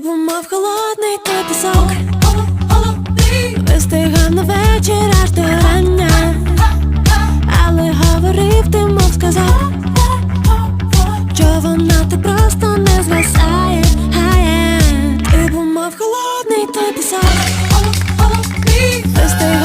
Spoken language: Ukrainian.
рибу мав холодний та пісок. Вистигав на вечір аж до рання. Але говорив ти, мов сказав. Що вона ти просто не згасає Рибу мав холодний та пісок. Вистигав